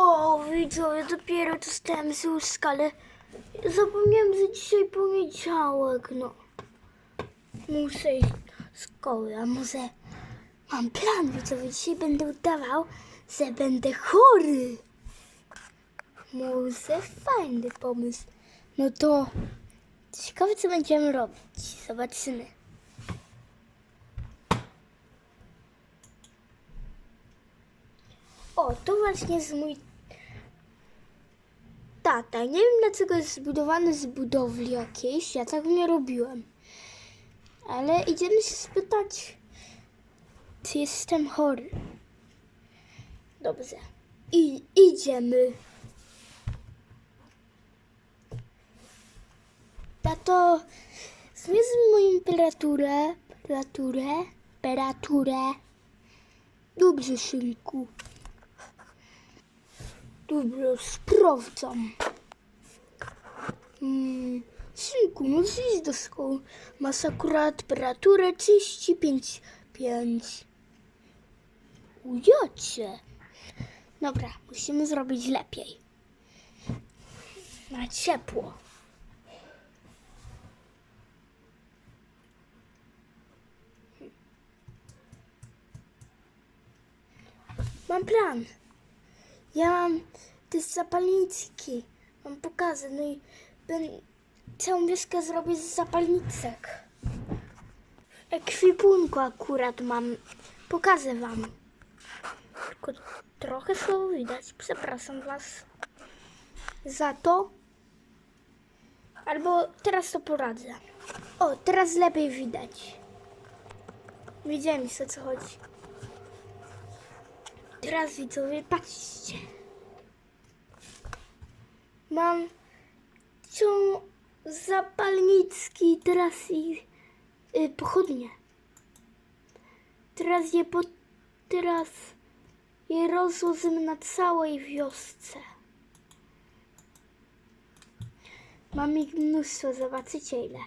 Wow, widzowie, dopiero dostałem z łóżka, ale zapomniałem, że dzisiaj poniedziałek, no. Muszę iść do szkoły, a może mam plan, widzowie, dzisiaj będę udawał, że będę chory. Może fajny pomysł. No to ciekawe, co będziemy robić. Zobaczymy. O, to właśnie jest mój tata. Nie wiem dlaczego jest zbudowany z budowli jakiejś. Ja tak nie robiłem. Ale idziemy się spytać, czy jestem chory. Dobrze. I idziemy. Tato, zmierz moją temperaturę, temperaturę, temperaturę. Dobrze, synku. Dobra, sprawdzam. Hmm, synku, możesz iść do szkoły. Masz akurat temperaturę 35. 5. Ujocie. Dobra, musimy zrobić lepiej. Na ciepło. Mam plan. Ja mam te zapalniczki. Mam pokazy. No i ben, całą wioskę zrobię z zapalniczek. Ekwipunku akurat mam. Pokażę wam. Tylko trochę słowo widać. Przepraszam was za to. Albo teraz to poradzę. O, teraz lepiej widać. Wiedziałem już o co chodzi. Teraz widzowie, patrzcie. Mam cią zapalnicki, teraz i y, pochodnie. Teraz je po, teraz je rozłożymy na całej wiosce. Mam ich mnóstwo, zobaczycie ile.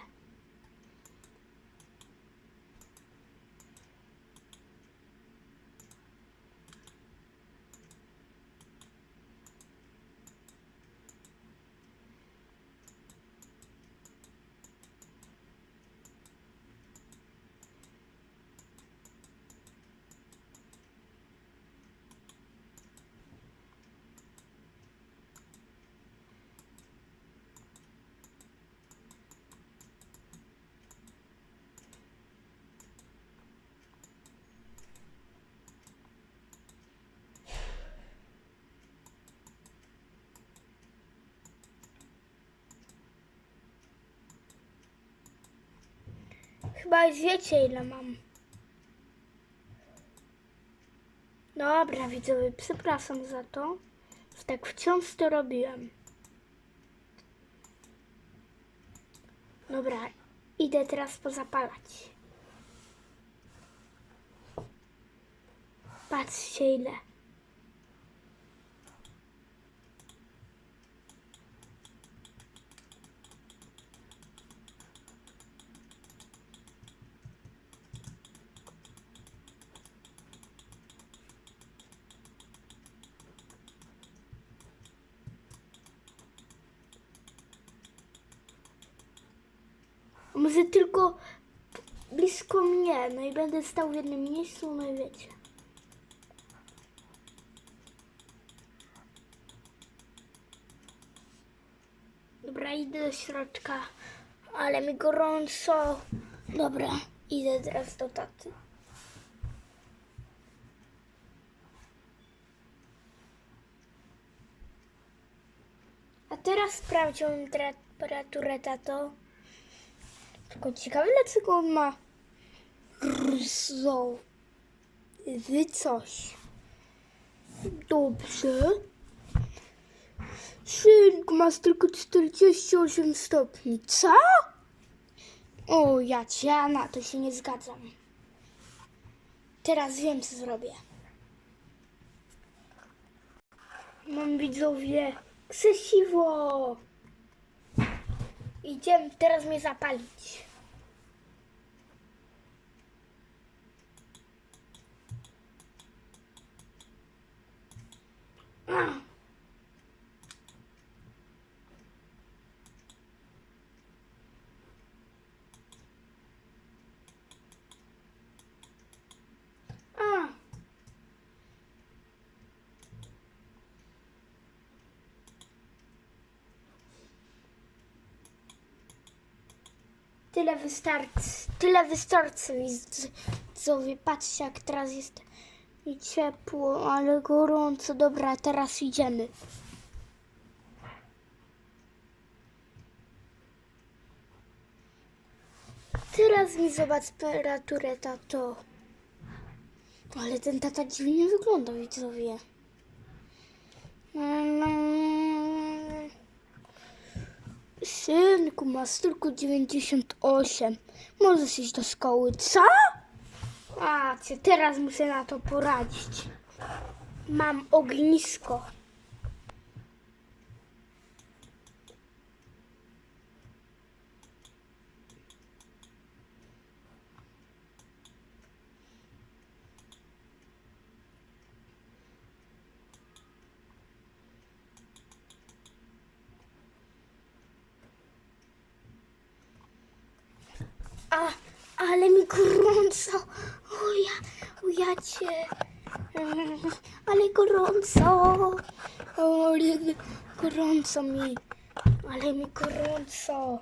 Chyba już wiecie ile mam. Dobra, widzowie, przepraszam za to. że Tak wciąż to robiłem. Dobra, idę teraz pozapalać. Patrzcie ile. Może tylko blisko mnie, no i będę stał w jednym miejscu, no i wiecie. Dobra, idę do środka, ale mi gorąco. Dobra, idę teraz do taty. A teraz sprawdź temperaturę, tato. Tylko ciekawe, dlaczego on ma rzowy coś. Dobrze. Synku, masz tylko 48 stopni. Co? O, ja cię, na to się nie zgadzam. Teraz wiem, co zrobię. Mam widzowie krzesiwo. Idziemy teraz mnie zapalić. Tyle wystarczy. Tyle wystarczy Widzowie, patrzcie jak teraz jest i ciepło, ale gorąco. Dobra, teraz idziemy. Teraz mi zobacz temperaturę, tato. Ale ten tata dziwnie wygląda, widzowie. Mm. Synku, masz tylko 98. Możesz iść do szkoły. Co? A, teraz muszę na to poradzić. Mam ognisko. A, ale mi gorąco. O ja, cię. Ale gorąco. O, ale gorąco mi. Ale mi gorąco.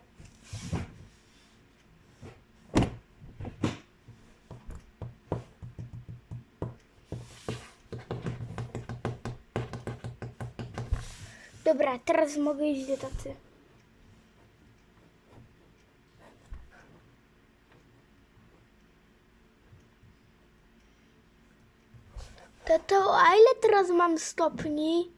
Dobra, teraz mogę iść do taty. Tato, a ile teraz mam stopni?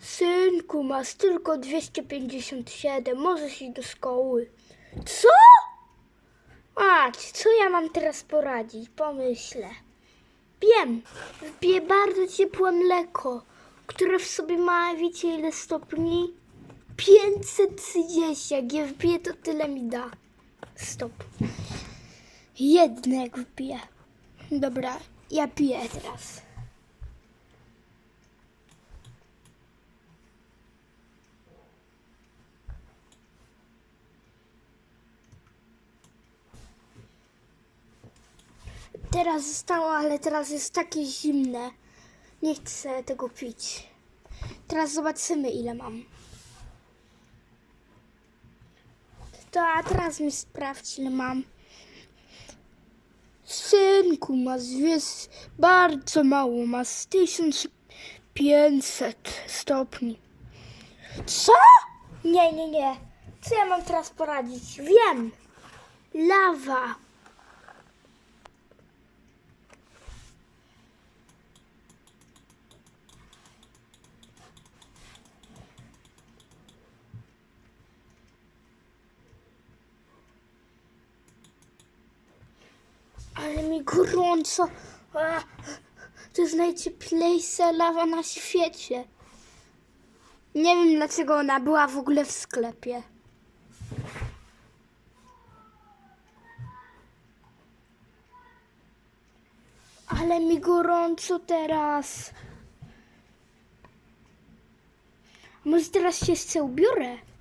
Synku, masz tylko 257. Możesz iść do szkoły. Co? A, co ja mam teraz poradzić? Pomyślę. Wiem, wpiję bardzo ciepłe mleko, które w sobie ma, wiecie ile stopni? 530. Jak je wpiję, to tyle mi da. Stop. Jednego wpiję. Dobra, ja piję teraz. Teraz zostało, ale teraz jest takie zimne. Nie chcę tego pić. Teraz zobaczymy, ile mam. To a teraz mi sprawdź, ile mam. Synku, masz wiesz, bardzo mało, masz 1500 stopni. Co? Nie, nie, nie. Co ja mam teraz poradzić? Wiem. Lawa. Ale mi gorąco. To jest najcieplejsza lawa na świecie. Nie wiem dlaczego ona była w ogóle w sklepie. Ale mi gorąco teraz. Może teraz się jeszcze ubiorę?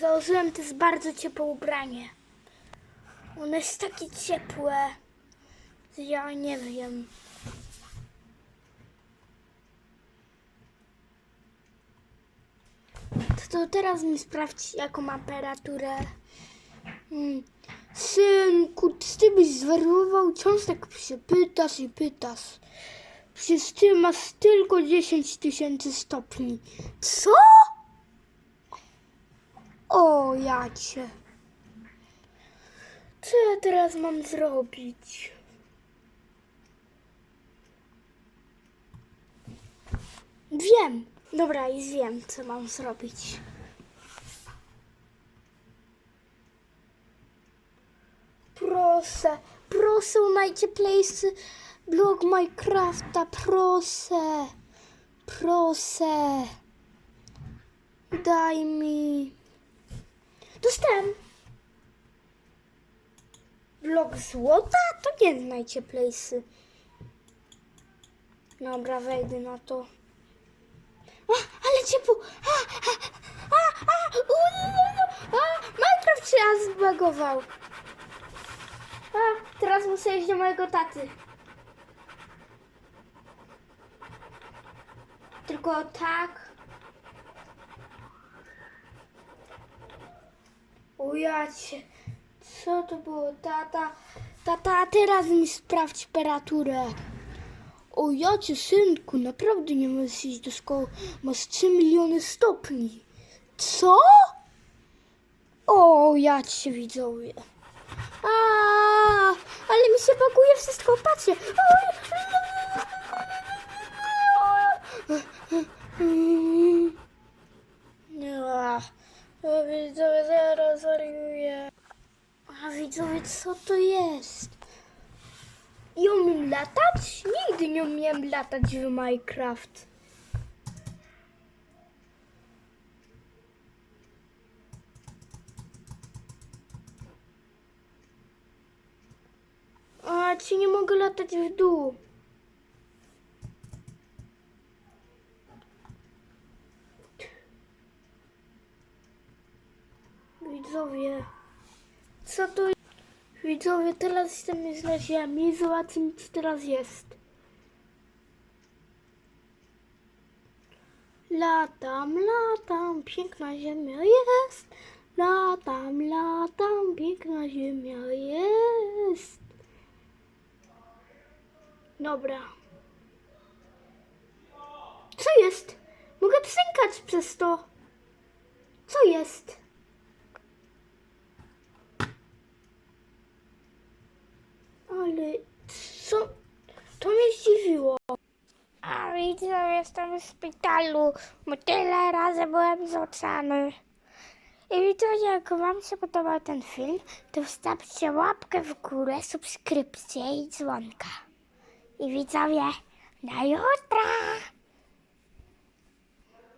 Założyłem też bardzo ciepłe ubranie. Ono jest takie ciepłe. Ja nie wiem. To, to teraz mi sprawdź, jaką ma temperaturę. Hmm. Synku, ty byś zwariował? Ciąż tak się pytasz i pytasz. Przecież ty masz tylko 10 tysięcy stopni. Co? O, ja cię. Co ja teraz mam zrobić? Wiem. Dobra, już wiem, co mam zrobić. Proszę, proszę o najcieplejszy blog Minecrafta, proszę. Proszę. Daj mi. Dostałem. Blok złota? To nie najcieplejszy. Dobra, wejdę na to. A, ale ciepło! A, a, a, a, a, Minecraft się aż zbagował. A, teraz muszę iść do mojego taty. Tylko tak. O ja. Co to było? Tata. Tata, a teraz mi sprawdź temperaturę. O synku, naprawdę nie możesz iść do szkoły. Masz 3 miliony stopni. Co? O, ja cię widzowie. A, ale mi się pakuje wszystko, patrzcie. A, widzowie, zaraz wariuję. A widzowie, co to jest? I umiem latać? Nigdy nie umiałem latać w Minecraft. A, ci nie mogę latać w dół. Widzowie, co to? Widzowie, teraz jestem na ziemi. Zobaczmy, co teraz jest. Latam, latam, piękna ziemia jest. Latam, latam, piękna ziemia jest. Dobra. Co jest? Mogę psękać przez to. Co jest? Ale co? To mnie zdziwiło. A widzę, jestem w szpitalu, bo tyle razy byłem zrzucany. I widzowie, jak wam się podobał ten film, to wstawcie łapkę w górę, subskrypcję i dzwonka. I widzowie, na jutra!